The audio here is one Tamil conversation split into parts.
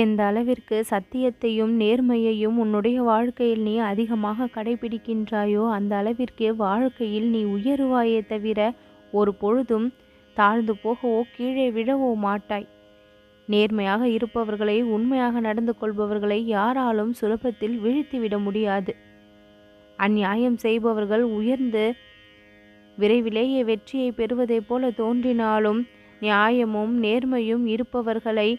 எந்த அளவிற்கு சத்தியத்தையும் நேர்மையையும் உன்னுடைய வாழ்க்கையில் நீ அதிகமாக கடைபிடிக்கின்றாயோ அந்த அளவிற்கு வாழ்க்கையில் நீ உயருவாயே தவிர ஒரு பொழுதும் தாழ்ந்து போகவோ கீழே விழவோ மாட்டாய். நேர்மையாக இருப்பவர்களை உண்மையாக நடந்து கொள்பவர்களை யாராலும் சுலபத்தில் வீழ்த்திவிட முடியாது. அந்நியாயம் செய்பவர்கள் உயர்ந்து விரைவிலேயே வெற்றியை பெறுவதைப் போல தோன்றினாலும் நியாயமும் நேர்மையும் இருப்பவர்களை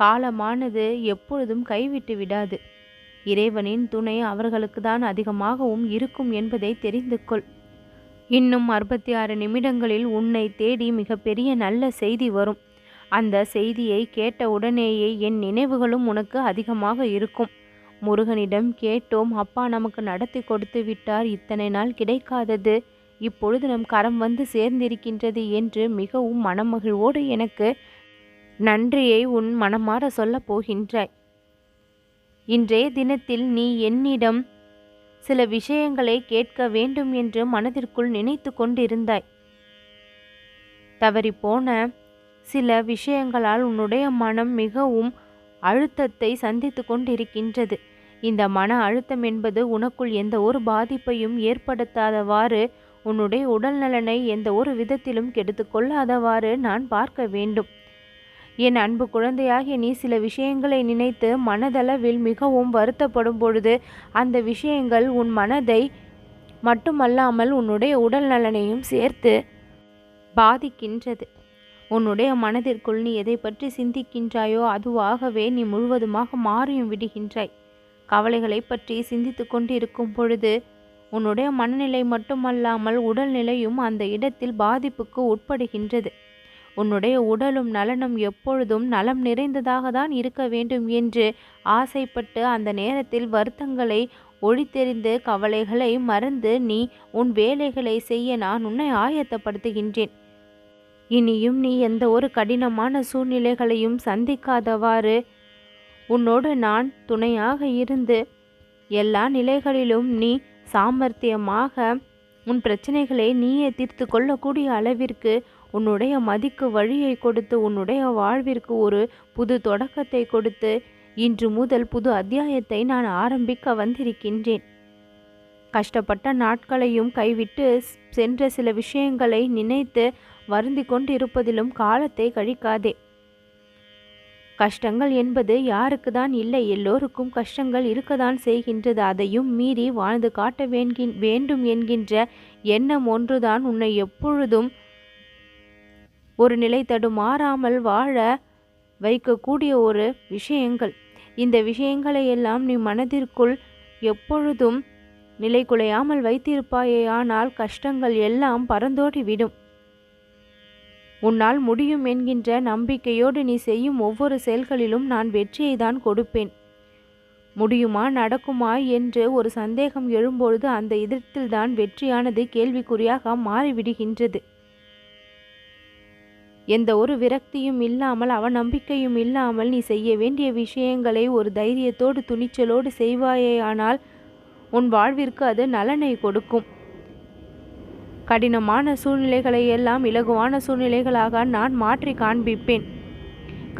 காலமானது எப்பொழுதும் கைவிட்டு விடாது. இறைவனின் துணை அவர்களுக்கு தான் அதிகமாகவும் இருக்கும் என்பதை தெரிந்து கொள். இன்னும் அறுபத்தி ஆறு நிமிடங்களில் உன்னை தேடி மிகப்பெரிய நல்ல செய்தி வரும். அந்த செய்தியை கேட்ட உடனேயே என் நினைவுகளும் உனக்கு அதிகமாக இருக்கும். முருகனிடம் கேட்டோம் அப்பா நமக்கு நடத்தி கொடுத்து விட்டார் இத்தனை நாள் கிடைக்காதது. இப்பொழுது நம் கரம் வந்து சேர்ந்திருக்கின்றது என்று மிகவும் மனமகிழ்வோடு எனக்கு நன்றியை உன் மனமாற சொல்லப் போகின்றாய். இன்றைய தினத்தில் நீ என்னிடம் சில விஷயங்களை கேட்க வேண்டும் என்று மனதிற்குள் நினைத்து கொண்டிருந்தாய். தவறிப்போன சில விஷயங்களால் உன்னுடைய மனம் மிகவும் அழுத்தத்தை சந்தித்து கொண்டிருக்கின்றது. இந்த மன அழுத்தம் என்பது உனக்குள் எந்த ஒரு பாதிப்பையும் ஏற்படுத்தாதவாறு உன்னுடைய உடல் நலனை எந்த ஒரு விதத்திலும் கெடுத்து கொள்ளாதவாறு நான் பார்க்க வேண்டும். என் அன்பு குழந்தையாகிய நீ சில விஷயங்களை நினைத்து மனதளவில் மிகவும் வருத்தப்படும் பொழுது அந்த விஷயங்கள் உன் மனதை மட்டுமல்லாமல் உன்னுடைய உடல் நலனையும் சேர்த்து பாதிக்கின்றது. உன்னுடைய மனதிற்குள் நீ எதை பற்றி சிந்திக்கின்றாயோ அதுவாகவே நீ முழுவதுமாக மாறியும் விடுகின்றாய். கவலைகளை பற்றி சிந்தித்து கொண்டிருக்கும் பொழுது உன்னுடைய மனநிலை மட்டுமல்லாமல் உடல்நிலையும் அந்த இடத்தில் பாதிப்புக்கு உட்படுகின்றது. உன்னுடைய உடலும் நலனும் எப்பொழுதும் நலம் நிறைந்ததாக தான் இருக்க வேண்டும் என்று ஆசைப்பட்டு அந்த நேரத்தில் வருத்தங்களை ஒழித்தெறிந்து கவலைகளை மறந்து நீ உன் வேலைகளை செய்ய நான் உன்னை ஆயத்தப்படுத்துகின்றேன். இனியும் நீ எந்த ஒரு கடினமான சூழ்நிலைகளையும் சந்திக்காதவாறு உன்னோடு நான் துணையாக இருந்து எல்லா நிலைகளிலும் நீ சாமர்த்தியமாக உன் பிரச்சனைகளை நீயே தீர்த்து கொள்ளக்கூடிய அளவிற்கு உன்னுடைய மதிக்கு வழியை கொடுத்து உன்னுடைய வாழ்விற்கு ஒரு புது தொடக்கத்தை கொடுத்து இன்று முதல் புது அத்தியாயத்தை நான் ஆரம்பிக்க வந்திருக்கின்றேன். கஷ்டப்பட்ட நாட்களையும் கைவிட்டு சென்ற சில விஷயங்களை நினைத்து வருந்தி கொண்டிருப்பதிலும் காலத்தை கழிக்காதே. கஷ்டங்கள் என்பது யாருக்கு தான் இல்லை எல்லோருக்கும் கஷ்டங்கள் இருக்கதான் செய்கின்றது. அதையும் மீறி வாழ்ந்து காட்ட வேண்கின் வேண்டும் என்கின்ற எண்ணம் ஒன்றுதான் உன்னை எப்பொழுதும் ஒரு நிலை தடுமாறாமல் வாழ வைக்கக்கூடிய ஒரு விஷயங்கள். இந்த விஷயங்களை எல்லாம் நீ மனதிற்குள் எப்பொழுதும் நிலை குலையாமல் வைத்திருப்பாயே ஆனால் கஷ்டங்கள் எல்லாம் பறந்தோடி விடும். உன்னால் முடியும் என்கின்ற நம்பிக்கையோடு நீ செய்யும் ஒவ்வொரு செயல்களிலும் நான் வெற்றியை தான் கொடுப்பேன். முடியுமா நடக்குமா என்று ஒரு சந்தேகம் எழும்பொழுது அந்த இதழ்த்தில்தான் வெற்றியானது கேள்விக்குறியாக மாறிவிடுகின்றது. எந்த ஒரு விரக்தியும் இல்லாமல் அவநம்பிக்கையும் இல்லாமல் நீ செய்ய வேண்டிய விஷயங்களை ஒரு தைரியத்தோடு துணிச்சலோடு செய்வாயேயானால் உன் வாழ்விற்கு அது நலனை கொடுக்கும். கடினமான சூழ்நிலைகளை எல்லாம் இலகுவான சூழ்நிலைகளாக நான் மாற்றி காண்பிப்பேன்.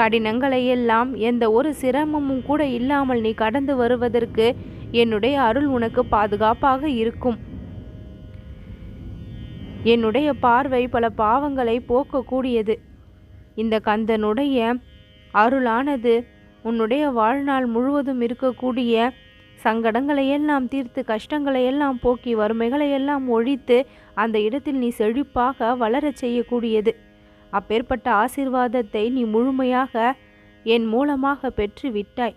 கடினங்களை எல்லாம் எந்த ஒரு சிரமமும் கூட இல்லாமல் நீ கடந்து வருவதற்கு என்னுடைய அருள் உனக்கு பாதுகாப்பாக இருக்கும். என்னுடைய பார்வை பல பாவங்களை போக்கக்கூடியது. இந்த கந்தனுடைய அருளானது உன்னுடைய வாழ்நாள் முழுவதும் இருக்கக்கூடிய சங்கடங்களை எல்லாம் தீர்த்து கஷ்டங்களை எல்லாம் போக்கி வறுமைகளை எல்லாம் ஒழித்து அந்த இடத்தில் நீ செழிப்பாக வளரச் செய்யக்கூடியது. அப்பேற்பட்ட ஆசிர்வாதத்தை நீ முழுமையாக என் மூலமாக பெற்று விட்டாய்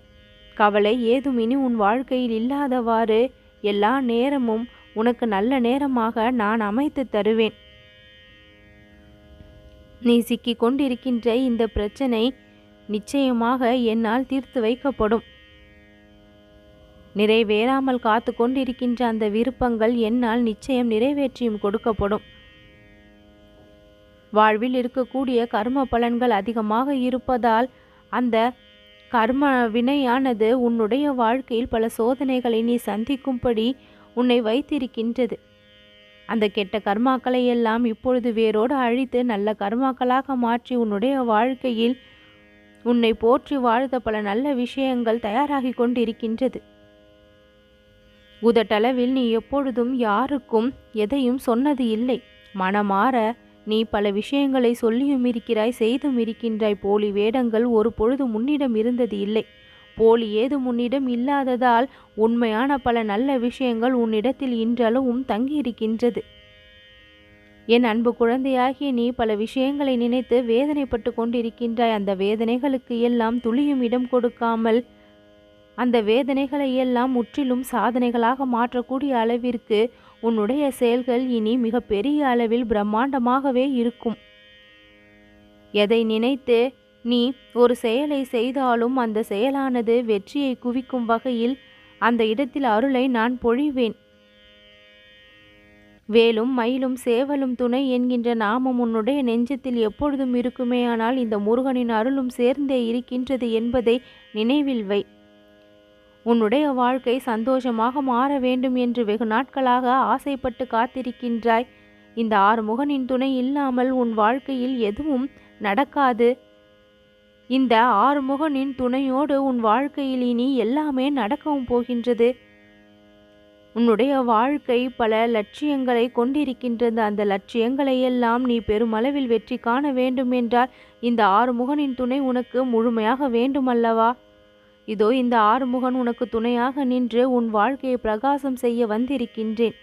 கவலை ஏதும் இனி உன் வாழ்க்கையில் இல்லாதவாறு எல்லா நேரமும் உனக்கு நல்ல நேரமாக நான் அமைத்து தருவேன். நீ சிக்கிக் கொண்டிருக்கின்ற இந்த பிரச்சனை நிச்சயமாக என்னால் தீர்த்து வைக்கப்படும். நிறைவேறாமல் காத்து கொண்டிருக்கின்ற அந்த விருப்பங்கள் என்னால் நிச்சயம் நிறைவேற்றியும் கொடுக்கப்படும். வாழ்வில் இருக்கக்கூடிய கர்ம பலன்கள் அதிகமாக இருப்பதால் அந்த கர்ம வினையானது உன்னுடைய வாழ்க்கையில் பல சோதனைகளை நீ சந்திக்கும்படி உன்னை வைத்திருக்கின்றது. அந்த கெட்ட கர்மாக்களை எல்லாம் இப்பொழுது வேரோடு அழித்து நல்ல கர்மாக்களாக மாற்றி உன்னுடைய வாழ்க்கையில் உன்னை போற்றி வாழ்த்த பல நல்ல விஷயங்கள் தயாராகி கொண்டிருக்கின்றது. உதட்டளவில் நீ எப்பொழுதும் யாருக்கும் எதையும் சொன்னது இல்லை. மனமாற நீ பல விஷயங்களை சொல்லியும் இருக்கிறாய் செய்தும் இருக்கின்றாய் போலி வேடங்கள் ஒரு பொழுது முன்னிடம் இருந்தது இல்லை. போலி ஏதும் உன்னிடம் இல்லாததால் உண்மையான பல நல்ல விஷயங்கள் உன்னிடத்தில் இன்றளவும் தங்கியிருக்கின்றது. என் அன்பு குழந்தையாகிய நீ பல விஷயங்களை நினைத்து வேதனைப்பட்டு கொண்டிருக்கின்றாய். அந்த வேதனைகளுக்கு எல்லாம் துளியும் இடம் கொடுக்காமல் அந்த வேதனைகளை எல்லாம் முற்றிலும் சாதனைகளாக மாற்றக்கூடிய அளவிற்கு உன்னுடைய செயல்கள் இனி மிக பெரிய அளவில் பிரம்மாண்டமாகவே இருக்கும். எதை நினைத்து நீ ஒரு செயலை செய்தாலும் அந்த செயலானது வெற்றியை குவிக்கும் வகையில் அந்த இடத்தில் அருளை நான் பொழிவேன். வேலும் மயிலும் சேவலும் துணை என்கின்ற நாமம் உன்னுடைய நெஞ்சத்தில் எப்பொழுதும் இருக்குமேயானால் இந்த முருகனின் அருளும் சேர்ந்தே இருக்கின்றது என்பதை நினைவில் வை. உன்னுடைய வாழ்க்கை சந்தோஷமாக மாற வேண்டும் என்று வெகு நாட்களாக ஆசைப்பட்டு காத்திருக்கின்றாய். இந்த ஆறுமுகனின் துணை இல்லாமல் உன் வாழ்க்கையில் எதுவும் நடக்காது. இந்த ஆறுமுகனின் துணையோடு உன் வாழ்க்கையில் இனி எல்லாமே நடக்கவும் போகின்றது. உன்னுடைய வாழ்க்கை பல லட்சியங்களை கொண்டிருக்கின்றது. அந்த லட்சியங்களை எல்லாம் நீ பெருமளவில் வெற்றி காண வேண்டும் என்றால் இந்த ஆறுமுகனின் துணை உனக்கு முழுமையாக வேண்டுமல்லவா? இதோ இந்த ஆறுமுகன் உனக்கு துணையாக நின்று உன் வாழ்க்கையை பிரகாசம் செய்ய வந்திருக்கின்றேன்.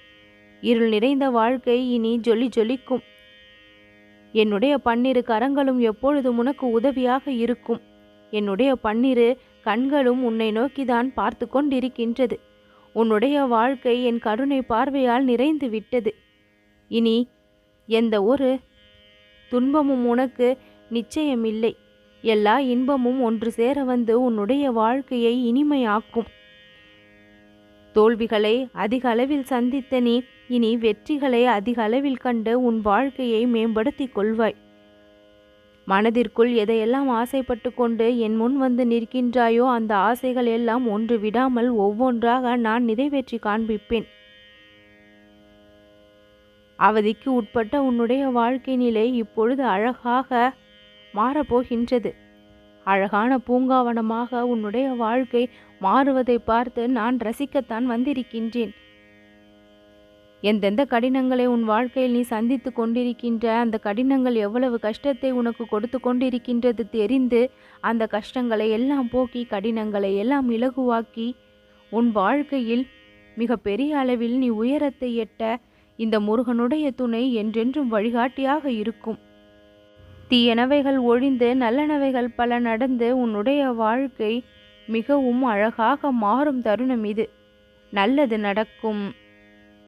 இருள் நிறைந்த வாழ்க்கை இனி ஜொலி ஜொலிக்கும். என்னுடைய பன்னிரு கரங்களும் எப்பொழுதும் உனக்கு உதவியாக இருக்கும். என்னுடைய பன்னிரு கண்களும் உன்னை நோக்கிதான் பார்த்து கொண்டிருக்கின்றது. உன்னுடைய வாழ்க்கை என் கருணை பார்வையால் நிறைந்து விட்டது. இனி எந்த ஒரு துன்பமும் உனக்கு நிச்சயமில்லை. எல்லா இன்பமும் ஒன்று சேர வந்து உன்னுடைய வாழ்க்கையை இனிமையாக்கும். தோல்விகளை அதிக அளவில் சந்தித்த நீ இனி வெற்றிகளை அதிக அளவில் கண்டு உன் வாழ்க்கையை மேம்படுத்திக் கொள்வாய். மனதிற்குள் எதையெல்லாம் ஆசைப்பட்டு கொண்டு என் முன் வந்து நிற்கின்றாயோ அந்த ஆசைகள் எல்லாம் ஒன்று விடாமல் ஒவ்வொன்றாக நான் நிறைவேற்றி காண்பிப்பேன். அவதிக்கு உட்பட்ட உன்னுடைய வாழ்க்கை நிலை இப்பொழுது அழகாக மாறப்போகின்றது. அழகான பூங்காவனமாக உன்னுடைய வாழ்க்கை மாறுவதை பார்த்து நான் ரசிக்கத்தான் வந்திருக்கின்றேன். எந்தெந்த கடினங்களை உன் வாழ்க்கையில் நீ சந்தித்து கொண்டிருக்கின்ற அந்த கடினங்கள் எவ்வளவு கஷ்டத்தை உனக்கு கொடுத்து கொண்டிருக்கின்றது தெரிந்து அந்த கஷ்டங்களை எல்லாம் போக்கி கடினங்களை எல்லாம் இலகுவாக்கி உன் வாழ்க்கையில் மிக பெரிய அளவில் நீ உயரத்தை எட்ட இந்த முருகனுடைய துணை என்றென்றும் வழிகாட்டியாக இருக்கும். தீயனவைகள் ஒழிந்து நல்லனவைகள் பல நடந்து உன்னுடைய வாழ்க்கை மிகவும் அழகாக மாறும் தருணம் இது. நல்லது நடக்கும்.